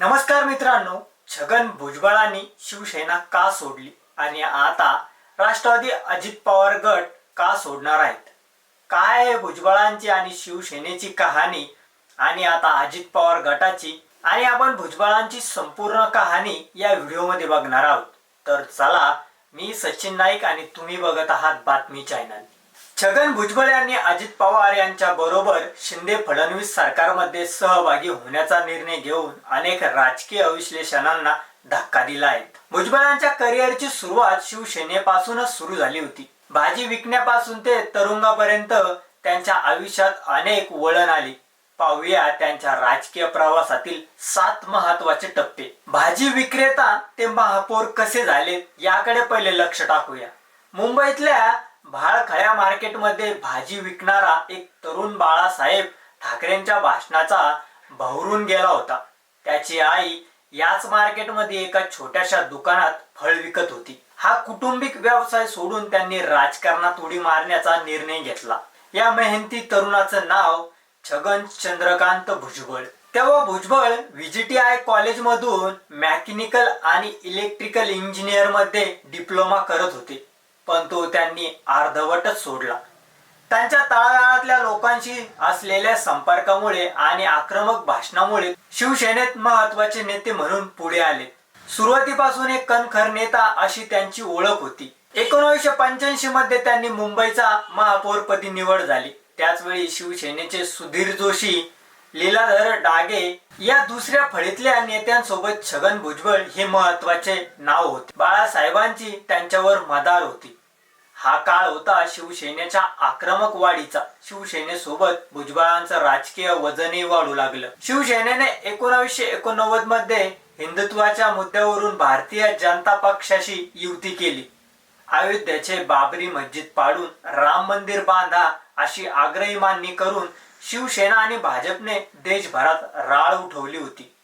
नमस्कार मित्रांनो छगन भुजबळांनी शिवसेना का सोडली? आणि आता राष्ट्रवादी अजित पवार गट का सोडणार आहेत? काय आहे भुजबळांची आणि शिवसेनेची कहाणी? आणि आता अजित पवार गटाची आणि आपण भुजबळांची संपूर्ण कहाणी या व्हिडिओमध्ये बघणार आहोत. तर चला मी सचिन नाईक आणि तुम्ही बघत आहात बातमी चॅनल. छगन भुजबळ यांनी अजित पवार यांच्या बरोबर शिंदे फडणवीस सरकारमध्ये सहभागी होण्याचा निर्णय घेऊन अनेक राजकीय विश्लेषणांना धक्का दिला आहे. भुजबळांच्या करिअरची सुरुवात शिवसेनेपासूनच सुरू झाली होती. भाजी विकण्यापासून ते तरुंगापर्यंत त्यांच्या आयुष्यात अनेक वळण आली. पाहूया त्यांच्या राजकीय प्रवासातील सात महत्त्वाचे टप्पे. भाजी विक्रेता ते महापौर कसे झाले याकडे पहिले लक्ष टाकूया. मुंबईतल्या भाळखळ्या मार्केटमध्ये भाजी विकणारा एक तरुण बाळासाहेब ठाकरेंच्या भाषणाचा भवरून गेला होता. त्याची आई याच मार्केटमध्ये एका छोट्याशा दुकानात फळ विकत होती. हा कुटुंबिक व्यवसाय सोडून त्यांनी राजकारणात उडी मारण्याचा निर्णय घेतला. या मेहनती तरुणाचं नाव छगन चंद्रकांत भुजबळ. तेव्हा भुजबळ व्हीजीटीआय कॉलेजमधून मेकॅनिकल आणि इलेक्ट्रिकल इंजिनियरमध्ये डिप्लोमा करत होते. पण तो त्यांनी अर्धवटच सोडला. त्यांच्या तळागाळातल्या लोकांशी असलेल्या संपर्कामुळे आणि आक्रमक भाषणामुळे शिवसेनेत महत्त्वाचे नेते म्हणून पुढे आले. सुरुवातीपासून एक कणखर नेता अशी त्यांची ओळख होती. एकोणीसशे पंच्याऐंशी मध्ये त्यांनी मुंबईचा महापौरपदी निवड झाली. त्याचवेळी शिवसेनेचे सुधीर जोशी लीलाधर डागे या दुसऱ्या फळीतल्या नेत्यांसोबत छगन भुजबळ हे महत्त्वाचे नाव होते. बाळासाहेबांची त्यांच्यावर मदार होती. हा काळ होता शिवसेनेच्या आक्रमक वाढीचा. शिवसेनेसोबत भुजबळांचं राजकीय वजनही वाढू लागलं. शिवसेनेने एकोणावीसशे एकोणनव्वदमध्ये हिंदुत्वाच्या मुद्द्यावरून भारतीय जनता पक्षाशी युती केली. अयोध्येचे बाबरी मस्जिद पाडून राम मंदिर बांधा अशी आग्रही मागणी करून शिवसेना आणि भाजपने देशभरात राळ उठवली होती.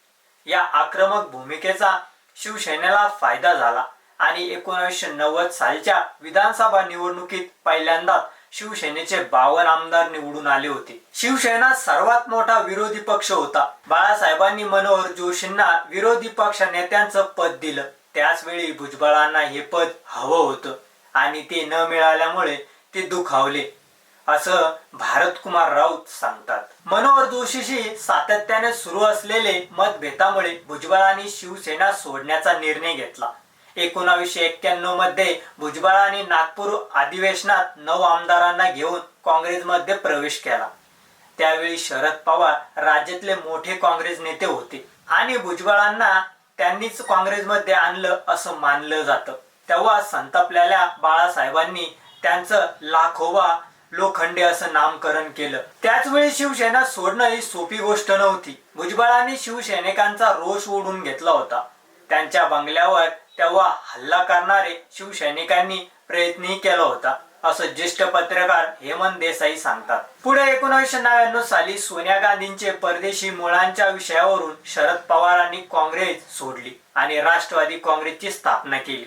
या आक्रमक भूमिकेचा शिवसेनेला फायदा झाला. आणि एकोणीसशे नव्वद सालच्या विधानसभा निवडणुकीत पहिल्यांदा शिवसेनेचे बावन आमदार निवडून आले होते. शिवसेना सर्वात मोठा विरोधी पक्ष होता. बाळासाहेबांनी मनोहर जोशींना विरोधी पक्ष नेत्यांचं पद दिलं. त्याच वेळी भुजबळांना हे पद हवं होतं आणि ते न मिळाल्यामुळे ते दुखावले. असं भारत कुमार राऊत सांगतात. मनोहर जोशीशी सातत्याने सुरू असलेले मतभेदामुळे भुजबळांनी शिवसेना सोडण्याचा निर्णय घेतला. एकोणावीसशे एक्क्याण्णवमध्ये भुजबळांनी नागपूर अधिवेशनात नऊ आमदारांना घेऊन काँग्रेसमध्ये प्रवेश केला. त्यावेळी शरद पवार राज्यातले मोठे काँग्रेस नेते होते आणि भुजबळांना त्यांनीच काँग्रेसमध्ये आणलं असं मानलं जातं. तेव्हा संतापलेल्या बाळासाहेबांनी त्यांचं लाखोबा लोखंडे असं नामकरण केलं. त्याच वेळी शिवसेना सोडणं ही सोपी गोष्ट नव्हती. भुजबळांनी शिवसैनिकांचा रोष ओढून घेतला होता. त्यांच्या बंगल्यावर तेव्हा हल्ला करणारे शिवसैनिकांनी प्रयत्नही केला होता असं ज्येष्ठ पत्रकार हेमंत देसाई सांगतात. पुढे एकोणीसशे नव्याण्णव साली सोनिया गांधींचे परदेशी मुळांच्या विषयावरून शरद पवारांनी काँग्रेस सोडली आणि राष्ट्रवादी काँग्रेसची स्थापना केली.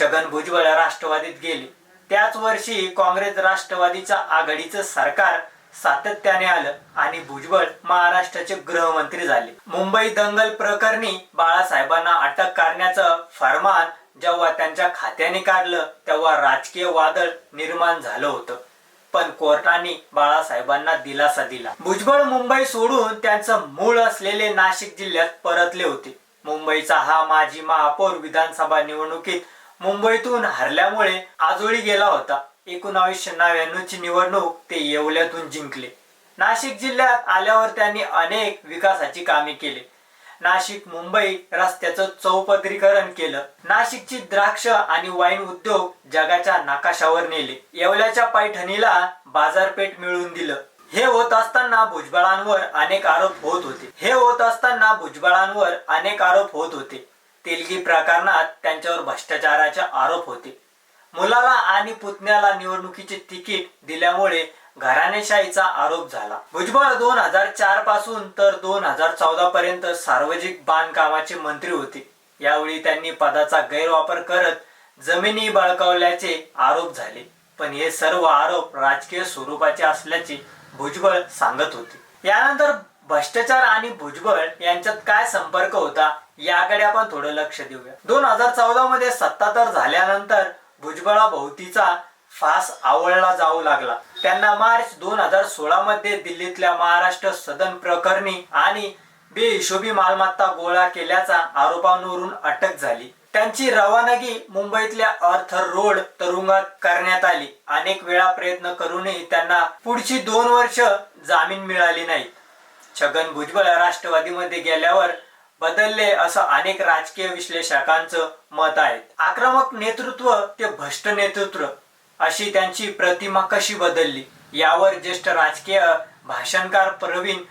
छगन भुजबळ राष्ट्रवादीत गेले. त्याच वर्षी काँग्रेस राष्ट्रवादीच्या आघाडीचं सरकार सातत्याने आलं आणि भुजबळ महाराष्ट्राचे गृहमंत्री झाले. मुंबई दंगल प्रकरणी बाळासाहेबांना अटक करण्याचं फरमान जेव्हा त्यांच्या खात्याने काढलं तेव्हा राजकीय वादळ निर्माण झालं होतं. पण कोर्टाने बाळासाहेबांना दिलासा दिला. भुजबळ मुंबई सोडून त्यांचं मूळ असलेले नाशिक जिल्ह्यात परतले होते. मुंबईचा हा माजी महापौर विधानसभा निवडणुकीत मुंबईतून हरल्यामुळे आजोळी गेला होता. एकोणावीसशे नव्याण्णवची निवडणूक ते येवल्यातून जिंकले. नाशिक जिल्ह्यात आल्यावर त्यांनी अनेक विकासाची कामे केली. नाशिक मुंबई रस्त्याचं चौपदरीकरण केलं. नाशिकची द्राक्ष आणि वाईन उद्योग जगाच्या नाकाशावर नेले. येवल्याच्या पैठणीला बाजारपेठ मिळवून दिलं. हे होत असताना भुजबळांवर अनेक आरोप होत होते. हे होत असताना भुजबळांवर अनेक आरोप होत होते. तेलगी प्रकरणात त्यांच्यावर भ्रष्टाचाराचे आरोप होते. मुलाला आणि पुतण्याला निवडणुकीचे तिकीट दिल्यामुळे घराणेशाहीचा आरोप झाला. भुजबळ दोन हजार चारपासून तर दोन हजार चौदा पर्यंत सार्वजनिक बांधकामाचे मंत्री होते. यावेळी त्यांनी पदाचा गैरवापर करत जमिनी बळकावल्याचे आरोप झाले. पण हे सर्व आरोप राजकीय स्वरूपाचे असल्याचे भुजबळ सांगत होते. यानंतर भ्रष्टाचार आणि भुजबळ यांच्यात काय संपर्क होता याकडे आपण थोडं लक्ष देऊया. दोन हजार चौदा मध्ये सत्ता तर झाल्यानंतर भुजबळाभोवतीचा फास आवळला जाऊ लागला. त्यांना मार्च दोन हजार सोळा मध्ये दिल्लीतल्या महाराष्ट्र सदन प्रकरणी आणि बेहिशोबी मालमत्ता गोळा केल्याचा आरोपांवरून अटक झाली. त्यांची रवानगी मुंबईतल्या अर्थर रोड तुरुंगात करण्यात आली. अनेक वेळा प्रयत्न करूनही त्यांना पुढची दोन वर्ष जामीन मिळाली नाही छगन भुजबळ राष्ट्रवादीमध्ये गेल्यावर बदलले असं अनेक राजकीय विश्लेषकांचं मत आहे. आक्रमक नेतृत्व ते भ्रष्ट नेतृत्व अशी त्यांची प्रतिमा कशी बदलली यावर ज्येष्ठ राजकीय भाषणकार प्रवीण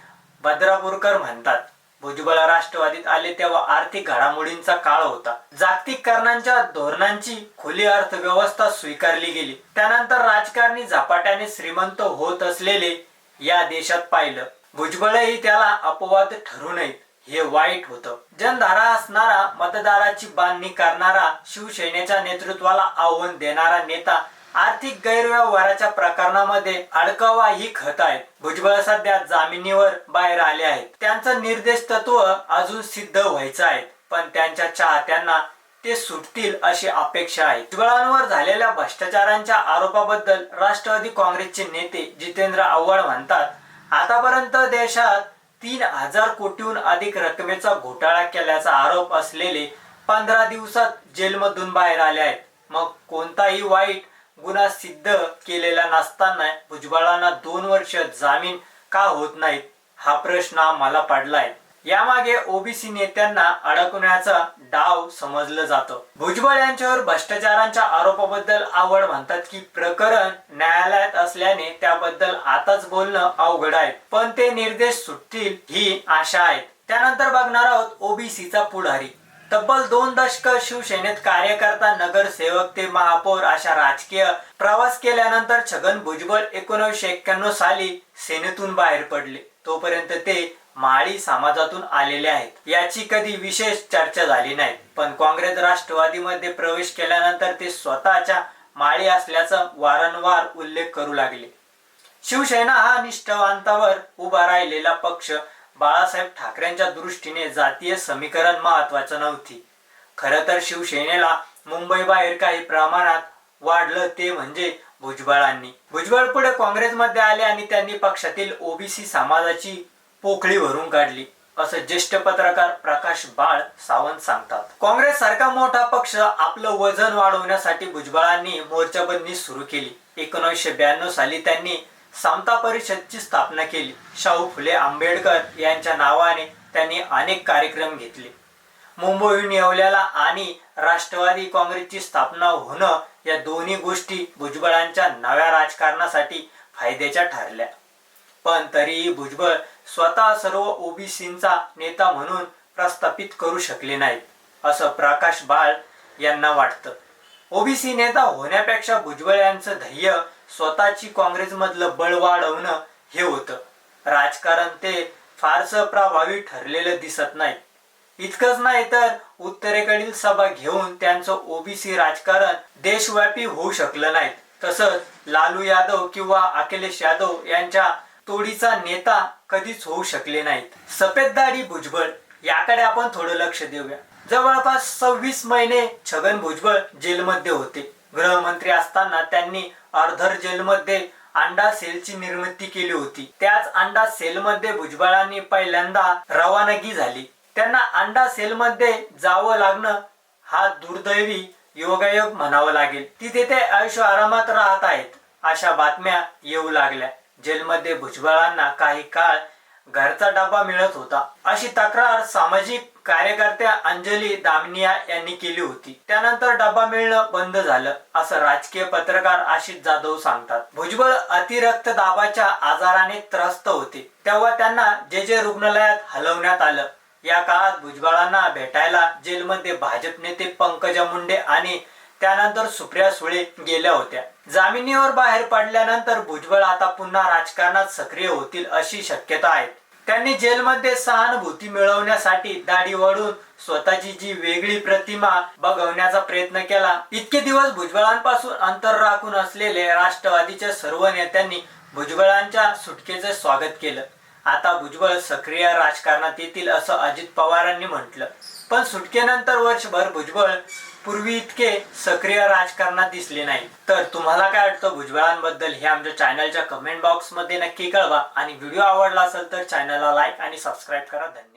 भद्रापूरकर म्हणतात. भुजबळ राष्ट्रवादीत आले तेव्हा आर्थिक घडामोडींचा काळ होता. जागतिकीकरणांच्या धोरणांची खुली अर्थव्यवस्था स्वीकारली गेली. त्यानंतर राजकारणी झपाट्याने श्रीमंत होत असलेले या देशात पाहिलं. भुजबळही त्याला अपवाद ठरू नयेत. हे वाईट होतं. जनधारा असणारा मतदाराची बांधणी करणारा शिवसेनेच्या नेतृत्वाला आव्हान देणारा नेता आर्थिक गैरव्यवहाराच्या प्रकरणामध्ये अडकावा ही खत आहेत. भुजबळ सध्या जामिनीवर बाहेर आले आहेत. त्यांचं निर्देश तत्व अजून सिद्ध व्हायचं आहे पण त्यांच्या चाहत्यांना ते सुटतील अशी अपेक्षा आहे. भुजबळांवर झालेल्या भ्रष्टाचारांच्या आरोपाबद्दल राष्ट्रवादी काँग्रेसचे नेते जितेंद्र आव्हाड म्हणतात आतापर्यंत देशात तीन हजार कोटीहून अधिक रकमेचा घोटाळा केल्याचा आरोप असलेले पंधरा दिवसात जेलमधून बाहेर आले आहेत. मग कोणताही वाईट गुन्हा सिद्ध केलेला नसताना भुजबळांना दोन वर्ष जामीन का होत नाहीत? हा प्रश्न मला पडलाय. यामागे ओबीसी नेत्यांना अडकवण्याचा डाव समजलं जातं. भुजबळ यांच्यावर भ्रष्टाचारांच्या आरोपाबद्दल आवड म्हणतात की प्रकरण न्यायालयात असल्याने त्याबद्दल आताच बोलणं अवघड आहे. पण ते निर्देश सुटतील ही आशा आहे त्यानंतर बघणार आहोत ओबीसीचा पुढारी. तब्बल दोन दशक शिवसेनेत कार्यकर्ता नगरसेवक ते महापौर अशा राजकीय प्रवास केल्यानंतर छगन भुजबळ एकोणीसशे एक्क्याण्णव साली सेनेतून बाहेर पडले. तोपर्यंत ते माळी समाजातून आलेले आहेत. याची कधी विशेष चर्चा झाली नाही. पण काँग्रेस राष्ट्रवादीमध्ये प्रवेश केल्यानंतर ते स्वतःच्या माळी असल्याचा वारंवार उल्लेख करू लागले. शिवसेना हा निष्ठावंतावर उभा राहिलेला पक्ष बाळासाहेब ठाकरेंच्या दृष्टीने जातीय समीकरण महत्वाचं नव्हती. खरं तर शिवसेनेला मुंबई बाहेर काही प्रमाणात वाढलं ते म्हणजे भुजबळांनी. भुजबळ पुढे काँग्रेसमध्ये आले आणि त्यांनी पक्षातील ओबीसी समाजाची पोकळी भरून काढली. असं ज्येष्ठ पत्रकार प्रकाश बाळ सावंत सांगतात. काँग्रेस सारखा मोठा पक्ष आपलं वजन वाढवण्यासाठी भुजबळांनी मोर्चाबंदी सुरू केली. एकोणीसशे ब्याण्णव साली त्यांनी समता परिषदची स्थापना केली. शाहू फुले आंबेडकर यांच्या नावाने त्यांनी अनेक कार्यक्रम घेतले. मुंबईहून येवल्याला आणि राष्ट्रवादी काँग्रेसची स्थापना होणं या दोन्ही गोष्टी भुजबळांच्या नव्या राजकारणासाठी फायद्याच्या ठरल्या. पण तरीही भुजबळ स्वतः सर्व ओबीसींचा नेता म्हणून प्रस्थापित करू शकले नाहीत असं प्रकाश बाळ यांना वाटतं. ओबीसी नेता होण्यापेक्षा भुजबळ यांचं ध्येय स्वतःची काँग्रेसमधलं बळ वाढवणं हे होतं. राजकारण ते फारसं प्रभावी ठरलेलं दिसत नाही. इतकंच नाही तर उत्तरेकडील सभा घेऊन त्यांचं ओबीसी राजकारण देशव्यापी होऊ शकलं नाही तसंच लालू यादव किंवा अखिलेश यादव यांच्या तोडीचा नेता कधीच होऊ शकले नाहीत. सफेद दाढी भुजबळ याकडे आपण थोडं लक्ष देऊया. जवळपास सव्वीस महिने छगन भुजबळ जेलमध्ये होते. गृहमंत्री असताना त्यांनी अर्धर जेलमध्ये अंडा सेलची निर्मिती केली होती. त्याच अंडा सेलमध्ये भुजबळांनी पहिल्यांदा रवानगी झाली. त्यांना अंडा सेलमध्ये जावं लागणं हा दुर्दैवी योगायोग म्हणावं लागेल. ती तिथे आयुष्य आरामात राहत आहेत अशा बातम्या येऊ लागल्या. जेलमध्ये भुजबळांना काही काळ घरचा डबा मिळत होता. अशी तक्रार सामाजिक कार्यकर्त्या अंजली दामनिया यांनी केली होती. त्यानंतर डबा मिळणं बंद झालं असं राजकीय पत्रकार आशिष जाधव सांगतात. भुजबळ अतिरक्तदाबाच्या आजाराने त्रस्त होते. तेव्हा त्यांना जे जे रुग्णालयात हलवण्यात आलं. या काळात भुजबळांना भेटायला जेलमध्ये भाजप नेते पंकजा मुंडे आणि त्यानंतर सुप्रिया सुळे गेल्या होत्या. जामिनीवर बाहेर पडल्यानंतर भुजबळ आता पुन्हा राजकारणात सक्रिय होतील अशी शक्यता आहे. त्यांनी जेलमध्ये सहानुभूती मिळवण्यासाठी दाढी वाढून स्वतःची जी वेगळी प्रतिमा बघवण्याचा प्रयत्न केला. इतके दिवस भुजबळांपासून अंतर राखून असलेले राष्ट्रवादीच्या सर्व नेत्यांनी भुजबळांच्या सुटकेचे स्वागत केलं. आता भुजबळ सक्रिय राजकारणात येतील असं अजित पवारांनी म्हटलं. पण सुटकेनंतर वर्षभर भुजबळ पूर्वी इतके सक्रिय राजकारणात दिसले नाही. तर तुम्हाला काय वाटतं भुजबळांबद्दल? हे आमच्या चॅनलच्या कमेंट बॉक्समध्ये नक्की कळवा. आणि व्हिडिओ आवडला असेल तर चॅनलला लाईक आणि सबस्क्राईब करा. धन्यवाद.